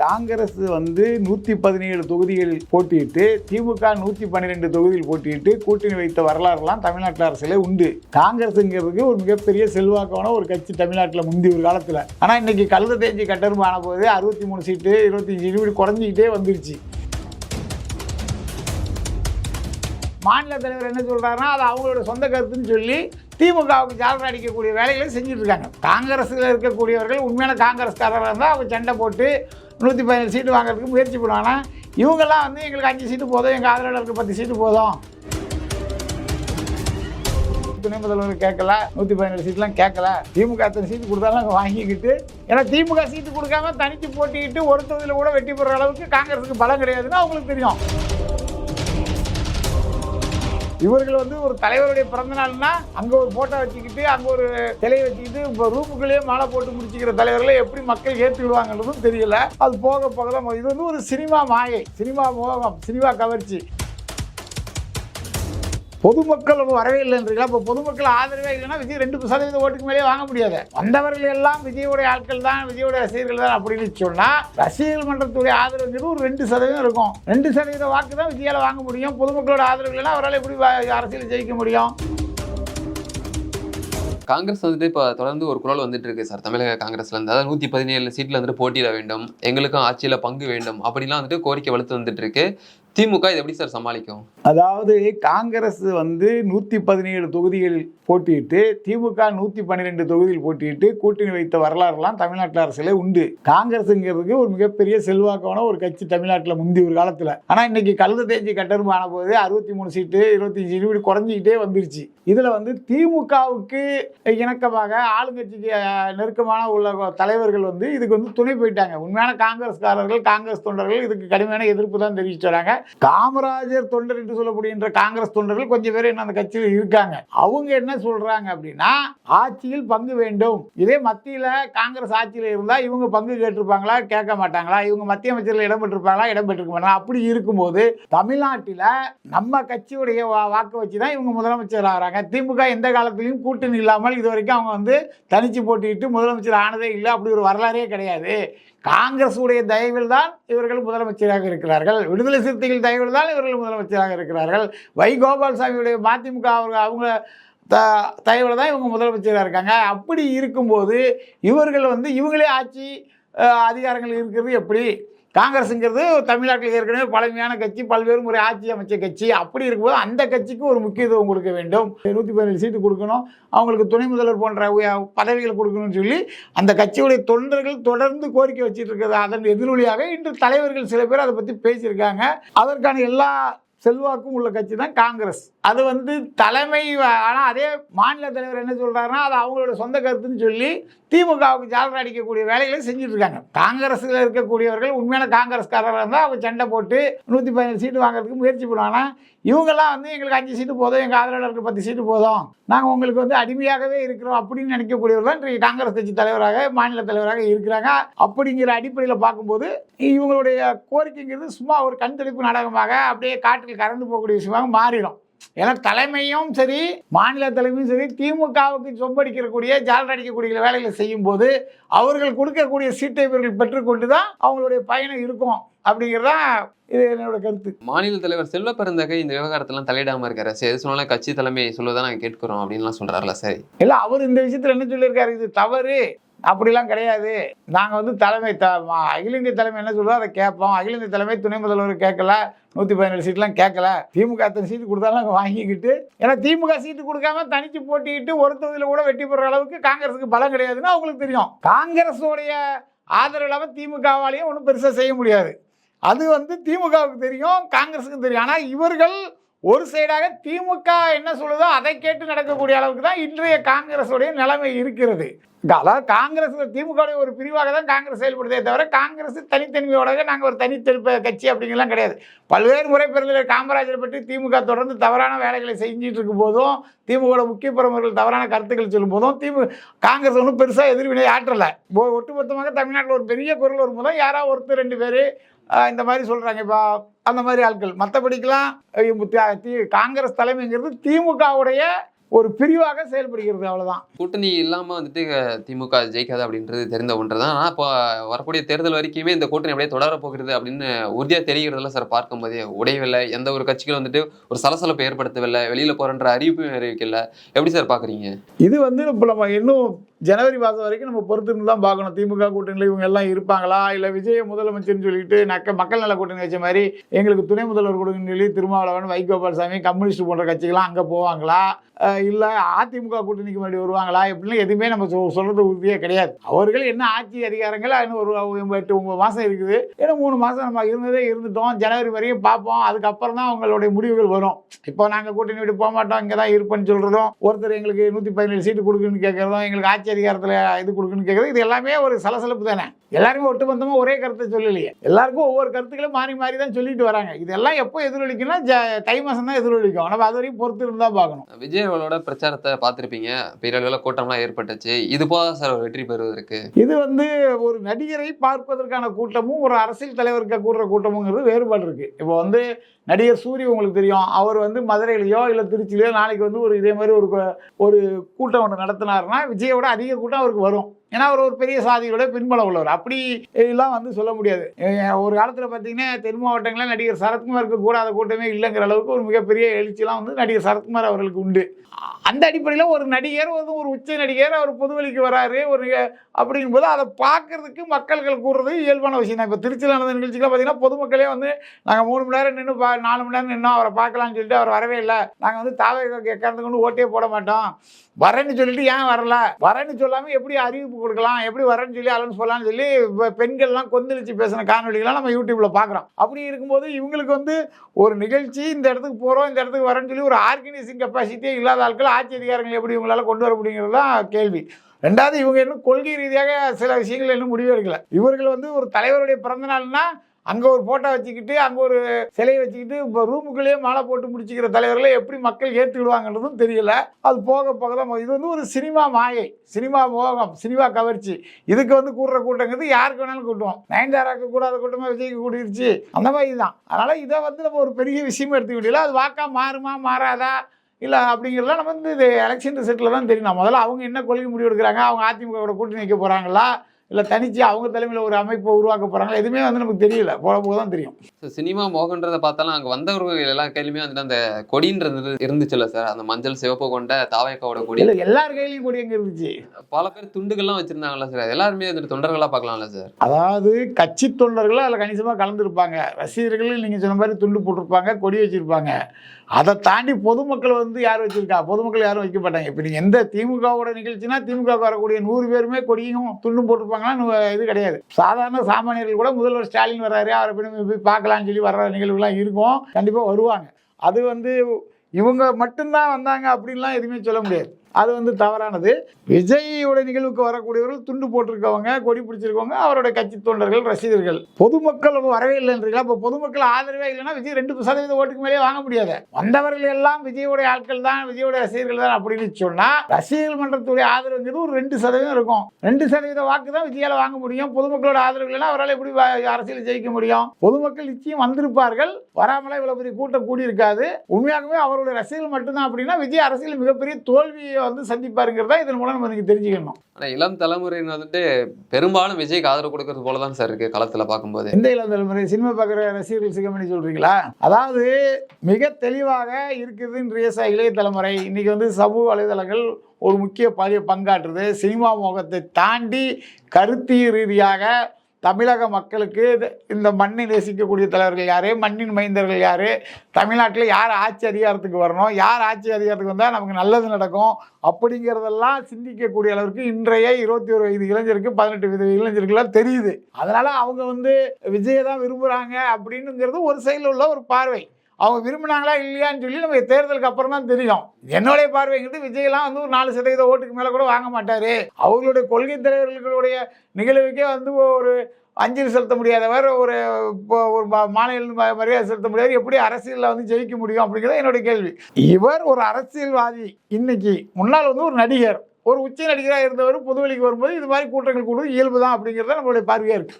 காங்கிரஸ் வந்து நூற்றி பதினேழு தொகுதிகளில் போட்டியிட்டு திமுக நூற்றி பன்னிரெண்டு தொகுதியில் போட்டியிட்டு கூட்டணி வைத்த வரலாறுலாம் தமிழ்நாட்டு அரசியலே உண்டு. காங்கிரஸுங்கிறதுக்கு ஒரு மிகப்பெரிய செல்வாக்கான ஒரு கட்சி தமிழ்நாட்டில் முந்தி ஒரு காலத்தில். ஆனால் இன்னைக்கு கழுத தேஞ்சி கட்டரும்பு ஆன போது அறுபத்தி மூணு சீட்டு இருபத்தஞ்சி சீட்டு இப்படி குறைஞ்சிக்கிட்டே வந்துருச்சு. மாநில தலைவர் என்ன சொல்கிறாருன்னா அது அவங்களோட சொந்த கருத்துன்னு சொல்லி திமுகவுக்கு ஜாலர் அடிக்கக்கூடிய வேலைகளை செஞ்சுட்டு இருக்காங்க. காங்கிரஸில் இருக்கக்கூடியவர்கள் உண்மையான காங்கிரஸ்காரராக இருந்தால் அவங்க சண்டை போட்டு நூற்றி பதினேழு சீட்டு வாங்குறதுக்கு முயற்சி பண்ணுவாங்க இவங்கெல்லாம் வந்து எங்களுக்கு அஞ்சு சீட்டு போதும். எங்கள் ஆதரவாளருக்கு பத்து சீட்டு போதும். துணை முதல்வர் கேட்கல நூற்றி பதினேழு சீட்லாம் கேட்கல. திமுக அத்தனை சீட்டு கொடுத்தாலும் நாங்கள் வாங்கிக்கிட்டு ஏன்னா திமுக சீட்டு கொடுக்காம தனித்து போட்டிக்கிட்டு ஒரு தொகுதியில் கூட வெற்றி பெற அளவுக்கு காங்கிரஸுக்கு பலம் கிடையாதுன்னு அவங்களுக்கு தெரியும். இவர்கள் வந்து ஒரு தலைவருடைய பிறந்த நாள்னா அங்க ஒரு போட்டோ வச்சுக்கிட்டு அங்க ஒரு சிலையை வச்சுக்கிட்டு இப்போ ரூமுக்குள்ளேயே மாலை போட்டு முடிச்சுக்கிற தலைவர்களை எப்படி மக்கள் ஏற்றுக்கிடுவாங்கன்றதும் தெரியல. அது போக போக தான் இது வந்து ஒரு சினிமா மாயை சினிமா மோகம் சினிமா கவர்ச்சி. பொதுமக்கள் வரவே இல்லைன்றீங்களா இப்போ பொதுமக்கள் ஆதரவே இல்லைன்னா விஜய் ரெண்டு சதவீத ஓட்டுக்கு மேலே வாங்க முடியாது. வந்தவர்கள் எல்லாம் விஜயோடைய ஆட்கள் தான் விஜயோடைய ரசிகர்கள் தான் அப்படின்னு சொன்னால் ரசிகர்கள் மன்றத்துடைய ஆதரவுங்கிறது ஒரு ரெண்டு சதவீதம் இருக்கும். ரெண்டு சதவீத வாக்கு தான் விஜயால வாங்க முடியும். பொதுமக்களோட ஆதரவு இல்லைன்னா அவரால் எப்படி அரசியல் ஜெயிக்க முடியும்? காங்கிரஸ் வந்துட்டு இப்போ தொடர்ந்து ஒரு குரல் வந்துட்டு இருக்கு சார். தமிழக காங்கிரஸ்ல இருந்து. அதாவது நூற்றி பதினேழு சீட்டில் வந்துட்டு போட்டியிட வேண்டும். எங்களுக்கும் ஆட்சியில் பங்கு வேண்டும். அப்படிலாம் வந்துட்டு கோரிக்கை வலுத்து வந்துட்டு இருக்கு. திமுக இதை எப்படி சார் சமாளிக்கும்? அதாவது காங்கிரஸ் வந்து நூற்றி பதினேழு தொகுதிகள் போட்டியிட்டு திமுக நூற்றி பன்னிரெண்டு தொகுதியில் போட்டியிட்டு கூட்டணி வைத்த வரலாறுலாம் தமிழ்நாட்டில் அரசியலே உண்டு. காங்கிரஸுங்கிறதுக்கு ஒரு மிகப்பெரிய செல்வாக்கான ஒரு கட்சி தமிழ்நாட்டில் முந்தி ஒரு காலத்தில். ஆனால் இன்னைக்கு கழுத தேஞ்சி கட்டரும்பு ஆன போது அறுபத்தி மூணு சீட்டு இருபத்தஞ்சி சீட்டு இப்படி குறைஞ்சிக்கிட்டே வந்துருச்சு. இதில் வந்து திமுகவுக்கு இணக்கமாக ஆளுங்கட்சிக்கு நெருக்கமான உள்ள தலைவர்கள் வந்து இதுக்கு வந்து துணை போயிட்டாங்க. உண்மையான காங்கிரஸ்காரர்கள் காங்கிரஸ் தொண்டர்கள் இதுக்கு கடுமையான எதிர்ப்பு தான் தெரிவிச்சு வராங்க. காமராஜர் தொண்டர் என்று சொல்லப்படுகின்ற காங்கிரஸ் தொண்டர்கள் கொஞ்சம் பேர் என்ன அந்த கட்சியில் இருக்காங்க. அவங்க என்ன சொல்றாங்க அப்படின்னா ஆட்சியில் பங்கு வேண்டும். இதே மத்தியில் காங்கிரஸ் ஆட்சியில் இருந்தால் இவங்க பங்கு கேட்டிருப்பாங்களா? கேட்க மாட்டாங்களா? இவங்க மத்திய அமைச்சர்கள் இடம் பெற்றிருப்பாங்களா? இடம் பெற்றிருக்க மாட்டாங்களா? அப்படி இருக்கும்போது தமிழ்நாட்டில் நம்ம கட்சியுடைய வா- வாக்கு வச்சு தான் இவங்க முதலமைச்சர் ஆகிறாங்க. திமுக எந்த காலத்திலையும் கூட்டணி இல்லாமல் இது வரைக்கும் அவங்க வந்து தனிச்சு போட்டிட்டு முதலமைச்சர் ஆனதே இல்லை. அப்படி ஒரு வரலாறே கிடையாது. காங்கிரஸ் உடைய தயவில் தான் இவர்கள் முதலமைச்சராக இருக்கிறார்கள். விடுதலை சிறுத்தைகள் தயவில் தான் இவர்கள் முதலமைச்சராக இருக்கிறார்கள். வை. கோபால்சாமியுடைய மதிமுக அவங்க அவங்க த தயவில் தான் இவங்க முதலமைச்சராக இருக்காங்க. அப்படி இருக்கும்போது இவர்கள் வந்து இவங்களே ஆட்சி அதிகாரங்கள் இருக்கிறது எப்படி? காங்கிரஸுங்கிறது தமிழ்நாட்டில் ஏற்கனவே பழமையான கட்சி பல்வேறு முறை ஆட்சி அமைச்ச கட்சி. அப்படி இருக்கும்போது அந்த கட்சிக்கு ஒரு முக்கியத்துவம் கொடுக்க வேண்டும். நூற்றி பதினேழு சீட்டு கொடுக்கணும். அவங்களுக்கு துணை முதல்வர் போன்ற பதவிகள் கொடுக்கணும்னு சொல்லி அந்த கட்சியுடைய தொண்டர்கள் தொடர்ந்து கோரிக்கை வச்சிட்டு இருக்கிறது. அதன் எதிரொலியாக இன்று தலைவர்கள் சில பேர் அதை பற்றி பேசியிருக்காங்க. அதற்கான எல்லா செல்வாக்கும் உள்ள கட்சி தான் காங்கிரஸ். அது வந்து தலைமை ஆனால் அதே மாநில தலைவர் என்ன சொல்கிறாருன்னா அது அவங்களோட சொந்த கருத்துன்னு சொல்லி திமுகவுக்கு ஜாலர் அடிக்கக்கூடிய வேலைகளை செஞ்சுட்டு இருக்காங்க காங்கிரஸில் இருக்கக்கூடியவர்கள் உண்மையான காங்கிரஸ்காரராக இருந்தால் அவங்க சண்டை போட்டு நூற்றி பதினஞ்சு சீட்டு வாங்குறதுக்கு முயற்சி பண்ணுவாங்கன்னா இவங்கெல்லாம் வந்து எங்களுக்கு அஞ்சு சீட்டு போதும் எங்கள் ஆதரவாளருக்கு பத்து சீட்டு போதும். நாங்கள் உங்களுக்கு வந்து அடிமையாகவே இருக்கிறோம் அப்படின்னு நினைக்கக்கூடியவர் தான் இன்றைக்கு காங்கிரஸ் கட்சி தலைவராக மாநில தலைவராக இருக்கிறாங்க. அப்படிங்கிற அடிப்படையில் பார்க்கும்போது இவங்களுடைய கோரிக்கைங்கிறது சும்மா ஒரு கண் தெளிப்பு நாடகமாக அப்படியே காற்றில் கறந்து போகக்கூடிய விஷயமாக மாறிடும். ஏன்னா தலைமையும் சரி மாநில தலைமையும் சரி திமுகவுக்கு சொம்படிக்கக்கூடிய ஜாலர் அடிக்கக்கூடிய வேலைகளை செய்யும் போது அவர்கள் கொடுக்கக்கூடிய சீட்டை இவர்கள் பெற்றுக்கொண்டு தான் அவங்களுடைய பயணம் இருக்கும் அப்படிங்கிறதா இது என்னோட கருத்து. மாநில தலைவர் செல்வ பெருந்தகை இந்த விவகாரத்தெல்லாம் தலையிடாம இருக்காரு. சரி எது சொன்னாலும் கட்சி தலைமை சொல்லுவதான் நாங்க கேட்கிறோம் அப்படின்லாம் சொல்றாருல சரி. இல்லை அவர் இந்த விஷயத்தில் என்ன சொல்லியிருக்காரு? இது தவறு. அப்படிலாம் கிடையாது. நாங்கள் வந்து தலைமை த அகில இந்திய தலைமை என்ன சொல்லுதோ அதை கேட்போம். அகில இந்திய தலைமை துணை முதல்வர் கேட்கல. நூற்றி பதினேழு சீட்லாம் கேட்கல. திமுக அத்தனை சீட்டு கொடுத்தாலும் நாங்கள் வாங்கிக்கிட்டு ஏன்னா திமுக சீட்டு கொடுக்காம தனித்து போட்டிக்கிட்டு ஒரு தொகுதியில் கூட வெற்றி பெற அளவுக்கு காங்கிரஸுக்கு பலம் கிடையாதுன்னு அவங்களுக்கு தெரியும். காங்கிரஸோடைய ஆதரவு இல்லாமல் திமுகவாலையும் ஒன்றும் பெருசாக செய்ய முடியாது. அது வந்து திமுகவுக்கு தெரியும் காங்கிரஸுக்கு தெரியும். ஆனால் இவர்கள் ஒரு சைடாக திமுக என்ன சொல்லுதோ அதை கேட்டு நடக்கக்கூடிய அளவுக்கு தான் இன்றைய காங்கிரஸுடைய நிலைமை இருக்கிறது. அதாவது காங்கிரஸ் திமுக ஒரு பிரிவாக தான் காங்கிரஸ் செயல்படுதே தவிர காங்கிரஸ் தனித்தன்மையோட நாங்கள் ஒரு தனித்தெடுப்ப கட்சி அப்படிங்கலாம் கிடையாது. பல்வேறு முறை பெருந்தலைவர் காமராஜரை பற்றி திமுக தொடர்ந்து தவறான வேலைகளை செஞ்சுட்டு இருக்கும் போதும் திமுக முக்கிய பிரமுகர்கள் தவறான கருத்துக்கள் சொல்லும் போதும் திமுக காங்கிரஸ் ஒன்றும் பெருசாக எதிர்வினை ஆற்றலை. ஒட்டுமொத்தமாக தமிழ்நாட்டில் ஒரு பெரிய குரல் ஒரு முதல் யாராவது ஒருத்தர் ரெண்டு பேர் இந்த மாதிரி சொல்கிறாங்க இப்போ அந்த மாதிரி ஆட்கள். மற்றபடிக்கெலாம் காங்கிரஸ் தலைமைங்கிறது திமுகவுடைய ஒரு பிரிவாக செயல்படுகிறது அவ்வளவுதான். கூட்டணி இல்லாம வந்துட்டு திமுக ஜெயிக்காது அப்படின்றது தெரிந்த ஒன்று தான் ஆனால் இப்போ வரக்கூடிய தேர்தல் வரைக்குமே இந்த கூட்டணி அப்படியே தொடர போகிறது அப்படின்னு உறுதியா தெரிகிறதுல சார் பார்க்கும்போதே உடையவில்லை. எந்த ஒரு கட்சிகளும் வந்துட்டு ஒரு சலசலப்பை ஏற்படுத்தவில்லை. வெளியில போறன்ற அறிவிப்பும் அறிவிக்கல. எப்படி சார் பாக்குறீங்க இது வந்து இப்போ நம்ம இன்னும் ஜனவரி மாதம் வரைக்கும் நம்ம பொறுத்துன்னு தான் பார்க்கணும். திமுக கூட்டணியில் இவங்க எல்லாம் இருப்பாங்களா? இல்லை விஜய முதலமைச்சர்னு சொல்லிட்டு நக்க மக்கள் நல கூட்டணி வச்ச மாதிரி எங்களுக்கு துணை முதல்வர் கொடுங்கன்னு சொல்லி திருமாவளவன் வைகோபால்சாமி கம்யூனிஸ்ட் போன்ற கட்சிகள்லாம் அங்கே போவாங்களா? இல்லை அதிமுக கூட்டணிக்கு முன்னாடி வருவாங்களா? எப்படின்னு எதுவுமே நம்ம சொ- சொல்கிறது உறுதியே கிடையாது. அவர்கள் என்ன ஆட்சி அதிகாரங்கள்? இன்னும் ஒரு ஒரு எட்டு ஒன்பது மாதம் இருக்குது. ஏன்னா மூணு மாதம் நம்ம இருந்ததே இருந்துட்டோம். ஜனவரி வரையும் பார்ப்போம். அதுக்கப்புறம் தான் அவங்களுடைய முடிவுகள் வரும். இப்போ நாங்கள் கூட்டணி விட்டு போக மாட்டோம். இங்கே தான் இருப்பேன்னு சொல்கிறதும் ஒருத்தர் எங்களுக்கு நூற்றி பதினேழு சீட்டு கொடுக்குன்னு கேட்குறதும் எங்களுக்கு ஆட்சி அதிகாரத்தில் இது கொடுக்குன்னு கேட்குறது இது எல்லாமே ஒரு சலசலப்பு தானே. எல்லாருமே ஒட்டுமொத்தமாக ஒரே கருத்தை சொல்லலையே. எல்லாருக்கும் ஒவ்வொரு கருத்துக்களும் மாறி மாறி தான் சொல்லிட்டு வராங்க. இதெல்லாம் எப்போ எதிரொலிக்கும்னா ஜ தை மாதம் தான் எதிரொலிக்கும். நம்ம அது வரையும் பொறுத்து இருந்தால் பார்க்கணும். விஜய் அவர்களோட பிரச்சாரத்தை பார்த்திருப்பீங்க. பெரிய அளவில் கூட்டம்லாம் ஏற்பட்டுச்சு. இது போதா சார் வெற்றி பெறுவதற்கு? இது வந்து ஒரு நடிகரை பார்ப்பதற்கான கூட்டமும் ஒரு அரசியல் தலைவருக்கு கூடுற கூட்டமுங்கிறது வேறுபாடு இருக்கு. இப்போ வந்து நடிகர் சூரிய உங்களுக்கு தெரியும். அவர் வந்து மதுரையிலையோ இல்லை திருச்சியிலையோ நாளைக்கு வந்து ஒரு இதே மாதிரி ஒரு ஒரு கூட்டம் ஒன்று நடத்தினாருன்னா விஜயோட அதிக கூட்டம் அவருக்கு வரும். ஏன்னா அவர் ஒரு பெரிய சாதியோட பின்பலம் உள்ளவர். அப்படி எல்லாம் வந்து சொல்ல முடியாது. ஒரு காலத்தில் பார்த்தீங்கன்னா தென் மாவட்டங்களில் நடிகர் சரத்குமாருக்கு கூடாத கூட்டமே இல்லைங்கிற அளவுக்கு ஒரு மிகப்பெரிய எழுச்சிலாம் வந்து நடிகர் சரத்குமார் அவர்களுக்கு உண்டு. அந்த அடிப்படையில் ஒரு நடிகர் வந்து ஒரு உச்ச நடிகர் அவர் பொதுவெளிக்கு வராரு ஒரு அப்படிங்கும்போது அதை பார்க்கறதுக்கு மக்கள்கள் கூடுறது இயல்பான விஷயம் தான். இப்போ திருச்சியில் நடந்த நிகழ்ச்சிக்கெல்லாம் பார்த்தீங்கன்னா பொதுமக்களே வந்து நாங்கள் மூணு மணி நேரம் நின்று பா நாலு மணி நேரம் நின்னோம் அவரை பார்க்கலாம்னு சொல்லிட்டு அவர் வரவே இல்லை. நாங்கள் வந்து தாவை கேட்கறது கொண்டு ஓட்டே போட மாட்டோம். வரேன்னு சொல்லிட்டு ஏன் வரல? வரேன்னு சொல்லாமல் எப்படி அறிவிப்பு கொடுக்கலாம் எப்படி வரேன்னு சொல்லி அலன்ஸ் பண்ணலாம்னு சொல்லி இப்போ பெண்கள்லாம் கொந்தளிச்சு பேசின காணொலிகள்லாம் நம்ம யூடியூப்பில் பார்க்குறோம் அப்படி இருக்கும்போது இவங்களுக்கு வந்து ஒரு நிகழ்ச்சி இந்த இடத்துக்கு போகிறோம் இந்த இடத்துக்கு வரேன்னு சொல்லி ஒரு ஆர்கனைசிங் கெப்பாசிட்டியே இல்லாத ஆட்கள் ஆட்சி அதிகாரங்கள் எப்படி இவங்களால கொண்டு வர முடியுங்கிறது தான் கேள்வி. ரெண்டாவது இவங்க இன்னும் கொள்கை ரீதியாக சில விஷயங்கள் இன்னும் முடிவு எடுக்கல. இவர்கள் வந்து ஒரு தலைவருடைய பிறந்தநாள்னா அங்கே ஒரு ஃபோட்டோ வச்சுக்கிட்டு அங்கே ஒரு சிலையை வச்சுக்கிட்டு இப்போ ரூமுக்குள்ளேயே மாலை போட்டு முடிச்சுக்கிற தலைவர்களை எப்படி மக்கள் ஏற்றுக்கிடுவாங்கன்றதும் தெரியல. அது போக போக தான் இது வந்து ஒரு சினிமா மாயை சினிமா மோகம் சினிமா கவர்ச்சி. இதுக்கு வந்து கூடுற கூட்டங்கிறது யாருக்கு வேணாலும் கூட்டுவோம். நயன்தாராக்கு கூடாத கூட்டமாக விஜய்க்கு கூட்டிருச்சு. அந்த மாதிரி தான் அதனால் இதை வந்து நம்ம ஒரு பெரிய விஷயமா எடுத்துக்க முடியல அது வாக்கா மாறுமா மாறாதா? இல்லை அப்படிங்கிறதுலாம் நம்ம வந்து இது எலெக்ஷன் ரிசல்ட்டில் தான் தெரியும். முதல்ல அவங்க என்ன கொள்கை முடிவு எடுக்கிறாங்க? அவங்க அதிமுகவோட கூட்டணி வைக்க போகிறாங்களா இல்லை தனிச்சு அவங்க தலைமையில் ஒரு அமைப்பை உருவாக்க போகிறாங்களா எதுவுமே வந்து நமக்கு தெரியல. போக போக தான் தெரியும். So, சினிமா மோகன்றதை பார்த்தாலும் அங்கே வந்தவர்கள் எல்லா கையிலுமே வந்துட்டு அந்த கொடின்றது இருந்துச்சுல்ல சார் அந்த மஞ்சள் சிவப்பு கொண்ட தாவைக்காவோட கொடி. இல்லை எல்லார் கையிலையும் கூட எங்கே இருந்துச்சு? பல பேர் துண்டுகள்லாம் வச்சிருந்தாங்கல்ல சார் எல்லாருமே வந்துட்டு தொண்டர்களா பார்க்கலாம்ல சார் அதாவது கட்சி தொண்டர்களும் அதில் கணிசமாக கலந்துருப்பாங்க. ரசிகர்கள் நீங்கள் சொன்ன மாதிரி துண்டு போட்டிருப்பாங்க கொடி வச்சுருப்பாங்க. அதை தாண்டி பொதுமக்கள் வந்து யார் வச்சிருக்கா? பொதுமக்கள் யாரும் வைக்க மாட்டாங்க. இப்போ நீங்கள் எந்த திமுகவோட நிகழ்ச்சினா திமுக வரக்கூடிய நூறு பேருமே கொடியும் துண்டும் போட்டிருப்பாங்கன்னா நு- இது கிடையாது. சாதாரண சாமானியர்கள் கூட முதல்வர் ஸ்டாலின் வர்றாரு அவரை போய் போய் பார்க்கலாம்னு சொல்லி வர்ற நிகழ்வுலாம் இருக்கும். கண்டிப்பாக வருவாங்க. அது வந்து இவங்க மட்டும்தான் வந்தாங்க அப்படின்லாம் எதுவுமே சொல்ல முடியாது. அது வந்து தவறானது. விஜயோட நிகழ்வுக்கு வரக்கூடியவர்கள் துண்டு போட்டிருக்கவங்க கொடி பிடிச்சிருக்கவங்க அவருடைய கட்சி தொண்டர்கள் ரசிகர்கள். பொதுமக்கள் வரவே இல்லைன்றீங்களா இப்போ பொதுமக்கள் ஆதரவே இல்லைன்னா விஜய் ரெண்டு சதவீத ஓட்டுக்கு மேலே வாங்க முடியாது. வந்தவர்கள் எல்லாம் விஜயோடைய ஆட்கள் தான் விஜயோட ரசிகர்கள் தான் அப்படின்னு சொன்னா ரசிகர்கள் மன்றத்துடைய ஆதரவுங்கிறது ஒரு ரெண்டு சதவீதம் இருக்கும். ரெண்டு சதவீத வாக்கு தான் விஜயால வாங்க முடியும். பொதுமக்களோட ஆதரவு இல்லைன்னா அவரால் எப்படி அரசியல் ஜெயிக்க முடியும்? பொதுமக்கள் நிச்சயம் வந்திருப்பார்கள். வராமலே இவ்வளவு பெரிய கூட்டம் கூடியிருக்காது. உண்மையாகவே அவருடைய ரசிகர்கள் மட்டும்தான் அப்படின்னா விஜய் அரசியல் மிகப்பெரிய தோல்வியை வந்து சந்திப்பாருங்கிறதா இதன் மூலம் நம்ம இன்னைக்கு தெரிஞ்சுக்கணும். ஆனா இளம் தலைமுறையினர் வந்துட்டு பெரும்பாலும் விஜய்க்கு ஆதரவு கொடுக்கறது போல தான் சார் இருக்கு களத்துல பார்க்கும்போது. எந்த இளம் தலைமுறை? சினிமா பார்க்குற ரசிகர்கள் சிகமணி சொல்றீங்களா? அதாவது மிக தெளிவாக இருக்குது இன்றைய ச- இளைய தலைமுறை. இன்னைக்கு வந்து சமூக வலைதளங்கள் ஒரு முக்கிய பாலிய பங்காற்றுது. சினிமா மோகத்தை தாண்டி கருத்தியல் ரீதியாக தமிழக மக்களுக்கு இது- இந்த மண்ணை நேசிக்கக்கூடிய தலைவர்கள் யார் மண்ணின் மைந்தர்கள் யார் தமிழ்நாட்டில் யார் ஆட்சி அதிகாரத்துக்கு வரணும் யார் ஆட்சி அதிகாரத்துக்கு வந்தால் நமக்கு நல்லது நடக்கும் அப்படிங்கிறதெல்லாம் சிந்திக்கக்கூடிய அளவுக்கு இன்றைய இருபத்தி ஒரு வயது இளைஞருக்கு பதினெட்டு வயது இளைஞருக்குலாம் தெரியுது. அதனால் அவங்க வந்து விஜயை தான் விரும்புகிறாங்க அப்படின்னுங்கிறது ஒரு சைடில் உள்ள ஒரு பார்வை. அவங்க விரும்பினாங்களா இல்லையான்னு சொல்லி நம்ம தேர்தலுக்கு அப்புறம் தான் தெரியும். என்னுடைய பார்வைங்கிறது விஜயெல்லாம் வந்து ஒரு நாலு சதவீத ஓட்டுக்கு மேலே கூட வாங்க மாட்டாரு. அவர்களுடைய கொள்கை தலைவர்களுடைய நிகழ்வுக்கே வந்து ஒரு அஞ்சலி செலுத்த முடியாதவர் ஒரு இப்போ ஒரு மாநில மரியாதை செலுத்த முடியாது. எப்படி அரசியலில் வந்து ஜெயிக்க முடியும் அப்படிங்கிறது என்னுடைய கேள்வி. இவர் ஒரு அரசியல்வாதி. இன்னைக்கு முன்னால் வந்து ஒரு நடிகர். ஒரு உச்ச நடிகராக இருந்தவர் பொதுவெளிக்கு வரும்போது இது மாதிரி கூட்டங்கள் கூடுவது இயல்பு தான் அப்படிங்கிறத நம்மளுடைய பார்வையாக இருக்கு.